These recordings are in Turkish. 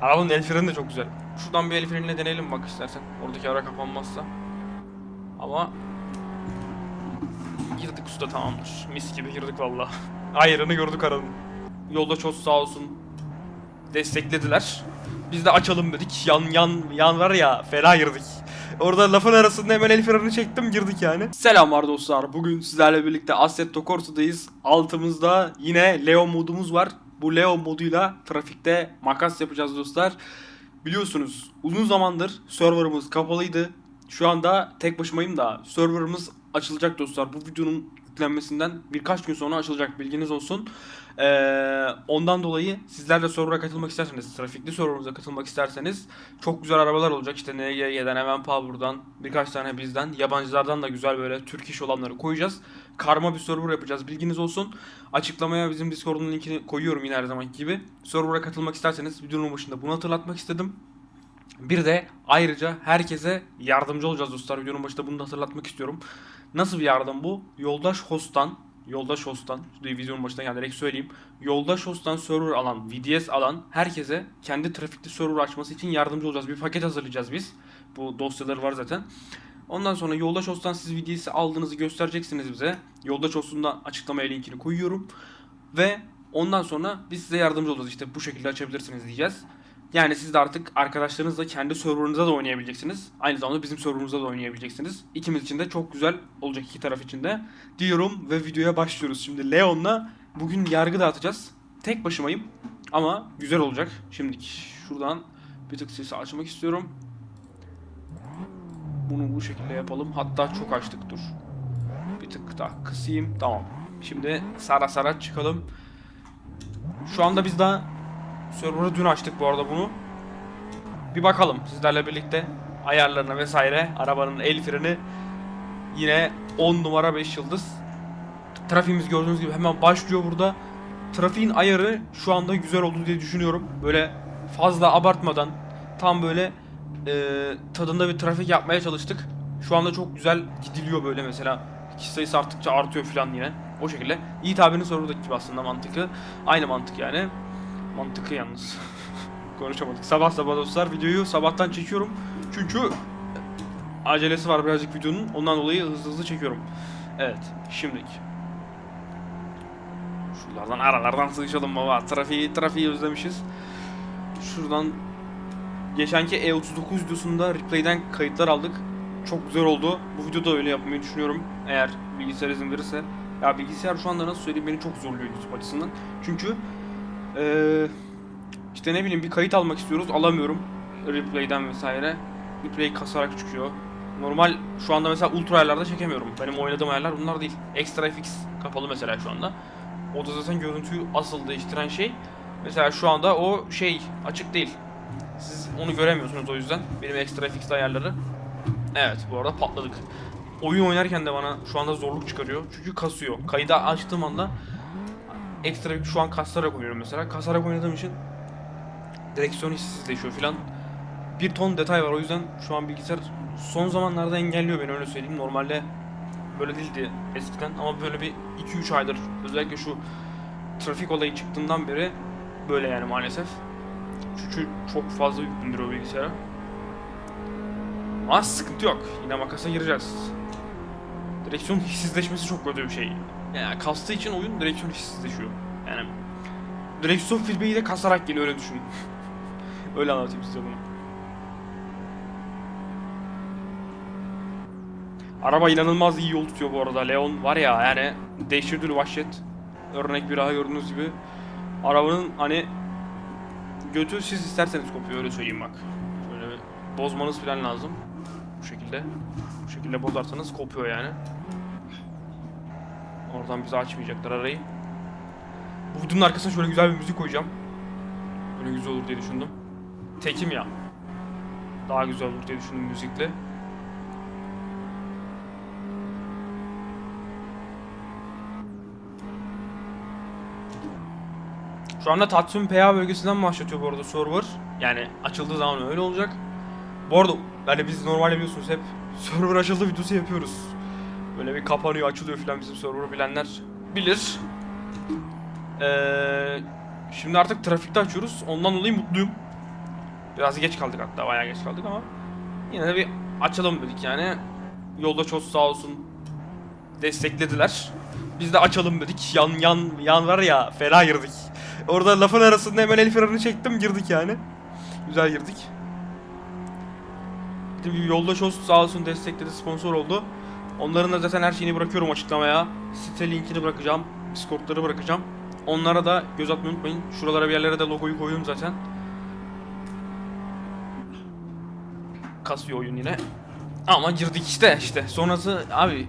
Arabanın el freni de çok güzel. Şuradan bir el freniyle deneyelim bak istersen. Oradaki ara kapanmazsa. Ama girdik usta tamamdır. Mis gibi girdik valla. Ayrını gördük aranın. Yolda çok sağ olsun desteklediler. Biz de açalım dedik. Yan yan yan var ya fena girdik. Orada lafın arasında hemen el frenini çektim girdik yani. Selamlar dostlar. Bugün sizlerle birlikte Assetto Corsa'dayız. Altımızda yine Leo modumuz var. Bu Leo moduyla trafikte makas yapacağız dostlar. Biliyorsunuz uzun zamandır serverımız kapalıydı. Şu anda tek başımayım da serverımız açılacak dostlar. Bu videonun yüklenmesinden birkaç gün sonra açılacak bilginiz olsun. Ee, ondan dolayı sizler de server'a katılmak isterseniz, trafikli server'ımıza katılmak isterseniz çok güzel arabalar olacak. İşte NGG'den, hemen Power'dan, birkaç tane bizden, yabancılardan da güzel böyle Türk iş olanları koyacağız. Karma bir server yapacağız bilginiz olsun. Açıklamaya bizim Discord'un linkini koyuyorum yine her zamanki gibi. Server'a katılmak isterseniz videonun başında bunu hatırlatmak istedim. Bir de ayrıca herkese yardımcı olacağız dostlar. Videonun başında bunu da hatırlatmak istiyorum. Nasıl bir yardım bu? Yoldaş host'tan, yoldaş host'tan, videonun başına direkt söyleyeyim. Yoldaş host'tan server alan, VDS alan herkese kendi trafikli server açması için yardımcı olacağız. Bir paket hazırlayacağız biz. Bu dosyaları var zaten. Ondan sonra Yoldaş Host'tan siz VDS'i aldığınızı göstereceksiniz bize. Yoldaş Host'un da açıklamaya linkini koyuyorum. Ve ondan sonra biz size yardımcı olacağız. İşte bu şekilde açabilirsiniz diyeceğiz. Yani siz de artık arkadaşlarınızla kendi serverınıza da oynayabileceksiniz. Aynı zamanda bizim serverımızda da oynayabileceksiniz. İkimiz için de çok güzel olacak iki taraf için de. Diyorum ve videoya başlıyoruz. Şimdi Leon'la bugün yargı dağıtacağız. Tek başımayım ama güzel olacak. Şimdi şuradan bir tık sesi açmak istiyorum. Bunu bu şekilde yapalım. Hatta çok açtık dur. Bir tık daha kısayım. Tamam. Şimdi sara sara çıkalım. Şu anda biz daha server'ı dün açtık bu arada bunu. Bir bakalım sizlerle birlikte ayarlarına vesaire. Arabanın el freni yine 10 numara 5 yıldız. Trafiğimiz gördüğünüz gibi hemen başlıyor burada. Trafiğin ayarı şu anda güzel oldu diye düşünüyorum. Böyle fazla abartmadan tam böyle e, tadında bir trafik yapmaya çalıştık. Şu anda çok güzel gidiliyor böyle mesela. Kişi sayısı arttıkça artıyor falan yine. O şekilde. Yiğit abinin sorudaki gibi aslında mantıklı. Aynı mantık yani. Mantıklı yalnız. Konuşamadık. Sabah sabah dostlar videoyu sabahtan çekiyorum. Çünkü acelesi var birazcık videonun. Ondan dolayı hızlı hızlı çekiyorum. Evet. Şimdilik. Şuralardan aralardan sıkışalım baba. Trafiği, trafiği özlemişiz. Şuradan geçenki E39 videosunda replay'den kayıtlar aldık. Çok güzel oldu. Bu videoda öyle yapmayı düşünüyorum. Eğer bilgisayar izin verirse. Ya bilgisayar şu anda nasıl söyleyeyim beni çok zorluyor YouTube açısından. Çünkü eee işte ne bileyim bir kayıt almak istiyoruz alamıyorum. Replay'den vesaire. Replay kasarak çıkıyor. Normal şu anda mesela ultra ayarlarda çekemiyorum. Benim oynadığım ayarlar bunlar değil. Extra FX kapalı mesela şu anda. O da zaten görüntüyü asıl değiştiren şey. Mesela şu anda o şey açık değil. Siz onu göremiyorsunuz o yüzden. Benim Extra FX ayarları. Evet bu arada patladık. Oyun oynarken de bana şu anda zorluk çıkarıyor. Çünkü kasıyor. Kayıda açtığım anda ekstra şu an kasarak oynuyorum mesela. Kasarak oynadığım için direksiyon hissizleşiyor filan. Bir ton detay var o yüzden şu an bilgisayar son zamanlarda engelliyor beni öyle söyleyeyim. Normalde böyle değildi eskiden ama böyle bir 2-3 aydır özellikle şu trafik olayı çıktığından beri böyle yani maalesef. Çünkü çok fazla yük bindiriyor bilgisayara. Ama sıkıntı yok. Yine makasa gireceğiz. Direksiyon hissizleşmesi çok kötü bir şey. Yani kastığı için oyun direksiyon hissizleşiyor. Yani direksiyon filmeyi de kasarak geliyor öyle düşünün. öyle anlatayım size bunu. Araba inanılmaz iyi yol tutuyor bu arada. Leon var ya yani değiştirdiği vahşet. Örnek bir daha gördüğünüz gibi. Arabanın hani götü siz isterseniz kopuyor öyle söyleyeyim bak. Şöyle bozmanız falan lazım. Bu şekilde. Şekilde bozarsanız kopuyor yani. Oradan bizi açmayacaklar arayı. Bu videonun arkasına şöyle güzel bir müzik koyacağım. Böyle güzel olur diye düşündüm. Tekim ya. Daha güzel olur diye düşündüm müzikle. Şu anda Tatsun PA bölgesinden başlatıyor bu arada server. Yani açıldığı zaman öyle olacak. Bu arada yani biz normalde biliyorsunuz hep server açıldı videosu yapıyoruz. Böyle bir kapanıyor açılıyor filan bizim server'ı bilenler bilir. Ee, şimdi artık trafikte açıyoruz. Ondan dolayı mutluyum. Biraz geç kaldık hatta bayağı geç kaldık ama yine de bir açalım dedik yani. Yolda çok sağ olsun desteklediler. Biz de açalım dedik. Yan yan yan var ya fena girdik. Orada lafın arasında hemen el frenini çektim girdik yani. Güzel girdik. Yoldaş olsun sağ olsun destekledi sponsor oldu. Onların da zaten her şeyini bırakıyorum açıklamaya. Site linkini bırakacağım. Discord'ları bırakacağım. Onlara da göz atmayı unutmayın. Şuralara bir yerlere de logoyu koydum zaten. Kasıyor oyun yine. Ama girdik işte işte. Sonrası abi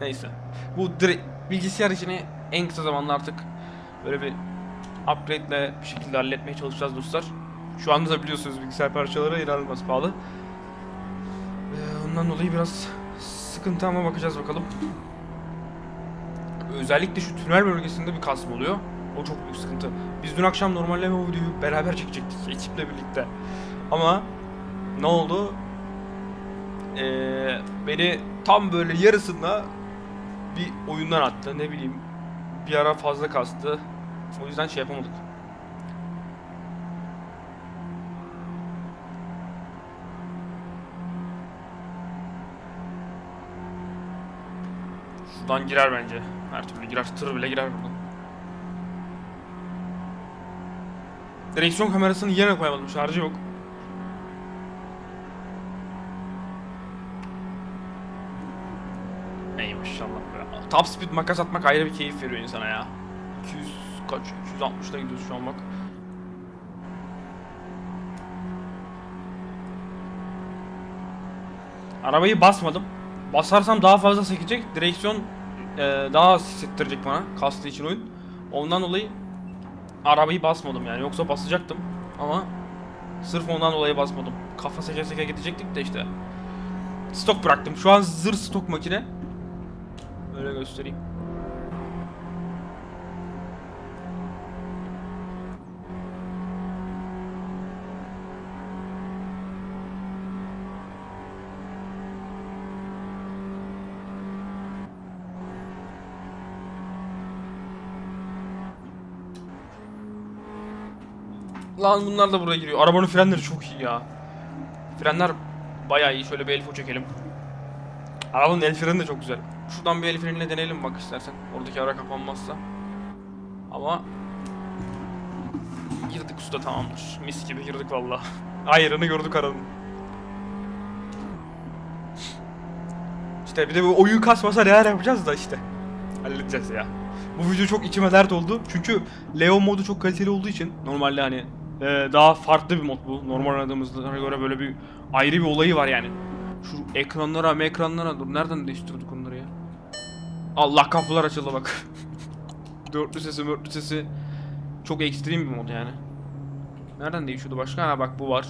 neyse. Bu dire- bilgisayar işini en kısa zamanda artık böyle bir upgrade'le bir şekilde halletmeye çalışacağız dostlar. Şu anda da biliyorsunuz bilgisayar parçaları inanılmaz pahalı. Ondan dolayı biraz sıkıntı ama bakacağız bakalım. Özellikle şu tünel bölgesinde bir kasma oluyor. O çok büyük sıkıntı. Biz dün akşam normalde bu videoyu beraber çekecektik ekiple birlikte. Ama ne oldu? Ee, beni tam böyle yarısında bir oyundan attı. Ne bileyim bir ara fazla kastı. O yüzden şey yapamadık. Şuradan girer bence. Her türlü girer. Tır bile girer buradan. Direksiyon kamerasını yerine koyamadım. Şarjı yok. Ey maşallah be. Top speed makas atmak ayrı bir keyif veriyor insana ya. 200 kaç? 260'da gidiyoruz şu an bak. Arabayı basmadım. Basarsam daha fazla sekecek. Direksiyon e, daha hissettirecek bana. Kastığı için oyun. Ondan dolayı arabayı basmadım yani. Yoksa basacaktım. Ama sırf ondan dolayı basmadım. Kafa seke seke gidecektik de işte. Stok bıraktım. Şu an zır stok makine. Öyle göstereyim. Lan bunlar da buraya giriyor. Arabanın frenleri çok iyi ya. Frenler bayağı iyi. Şöyle bir elfo çekelim. Arabanın el freni de çok güzel. Şuradan bir el freniyle deneyelim bak istersen. Oradaki ara kapanmazsa. Ama girdik usta tamamdır. Mis gibi girdik valla. Ayrını gördük aranın. İşte bir de bu oyun kasmasa neler yapacağız da işte. Halledeceğiz ya. Bu video çok içime dert oldu. Çünkü Leo modu çok kaliteli olduğu için normalde hani e, daha farklı bir mod bu. Normal oynadığımızda göre böyle bir ayrı bir olayı var yani. Şu ekranlara ekranlara dur nereden değiştirdik onları ya? Allah kapılar açıldı bak. Dörtlü sesi mörtlü sesi çok ekstrem bir mod yani. Nereden değişiyordu başka? Ha bak bu var.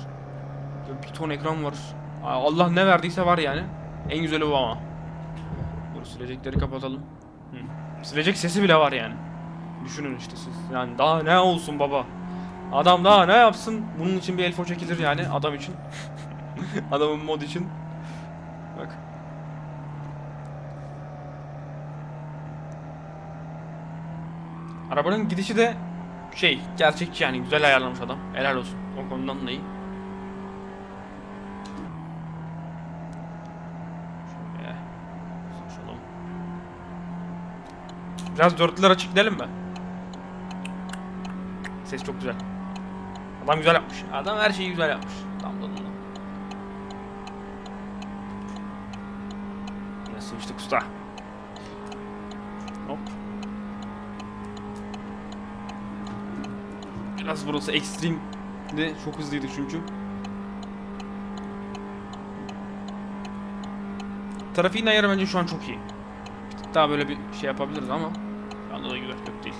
Bir ton ekran var. Allah ne verdiyse var yani. En güzeli bu ama. Dur silecekleri kapatalım. Hı. Silecek sesi bile var yani. Düşünün işte siz. Yani daha ne olsun baba. Adam daha ne yapsın? Bunun için bir elfo çekilir yani adam için. Adamın mod için. Bak. Arabanın gidişi de şey gerçekçi yani güzel ayarlamış adam. Helal olsun. O konudan da iyi. Biraz dörtlüler açık gidelim mi? Ses çok güzel. Adam güzel yapmış. Adam her şeyi güzel yapmış. Tam da ondan. Yine sıvıştık usta. Hop. Biraz burası ekstrem de çok hızlıydı çünkü. Trafiğin ayarı bence şu an çok iyi. Bir daha böyle bir şey yapabiliriz ama şu anda da güzel kötü değil.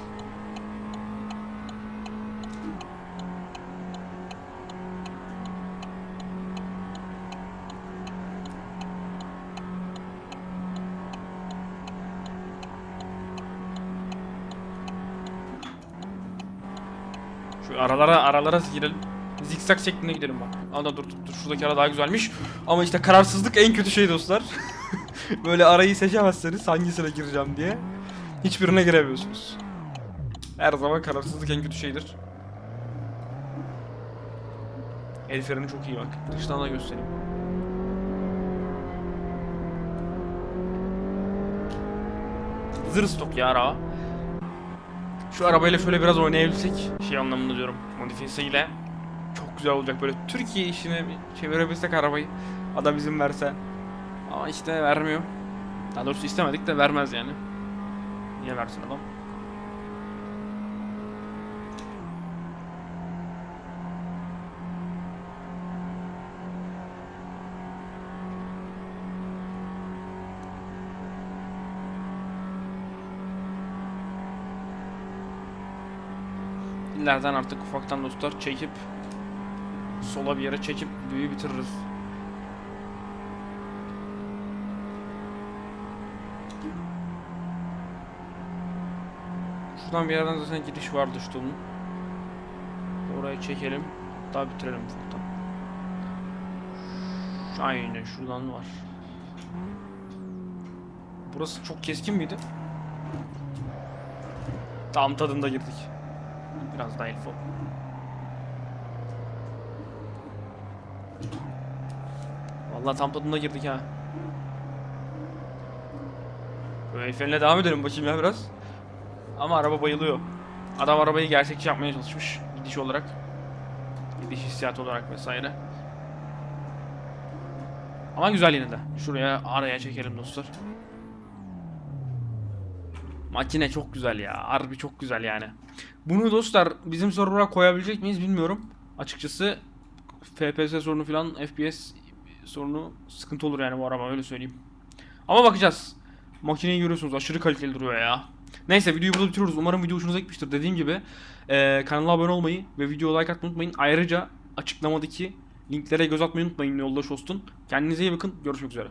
Şu aralara aralara girelim. Zikzak şeklinde gidelim bak. Anda dur dur dur şuradaki ara daha güzelmiş. Ama işte kararsızlık en kötü şey dostlar. Böyle arayı seçemezseniz hangisine gireceğim diye hiçbirine giremiyorsunuz. Her zaman kararsızlık en kötü şeydir. El freni çok iyi bak. Dıştan da göstereyim. Zır stok ya araba. Şu arabayla şöyle biraz oynayabilsek. Şey anlamında diyorum modifiyesiyle çok güzel olacak böyle Türkiye işine çevirebilsek arabayı adam izin verse. Ama işte vermiyor. Daha doğrusu istemedik de vermez yani. Niye versin adam İleriden artık ufaktan dostlar çekip sola bir yere çekip videoyu bitiririz. Şuradan bir yerden zaten gidiş vardı işte onun. Oraya çekelim. Daha bitirelim ufaktan. Aynen şuradan var. Burası çok keskin miydi? Tam tadında girdik. Biraz daha info. Vallahi tam tadında girdik ha. Böyle el frenine devam edelim bakayım ya biraz. Ama araba bayılıyor. Adam arabayı gerçekçi yapmaya çalışmış. Gidiş olarak. Gidiş hissiyatı olarak vesaire. Ama güzel yine de. Şuraya araya çekelim dostlar. Makine çok güzel ya. Harbi çok güzel yani. Bunu dostlar bizim server'a koyabilecek miyiz bilmiyorum. Açıkçası FPS sorunu falan FPS sorunu sıkıntı olur yani bu araba öyle söyleyeyim. Ama bakacağız. Makineyi görüyorsunuz aşırı kaliteli duruyor ya. Neyse videoyu burada bitiriyoruz. Umarım video hoşunuza gitmiştir. Dediğim gibi eee kanala abone olmayı ve videoya like atmayı unutmayın. Ayrıca açıklamadaki linklere göz atmayı unutmayın yoldaş olsun. Kendinize iyi bakın. Görüşmek üzere.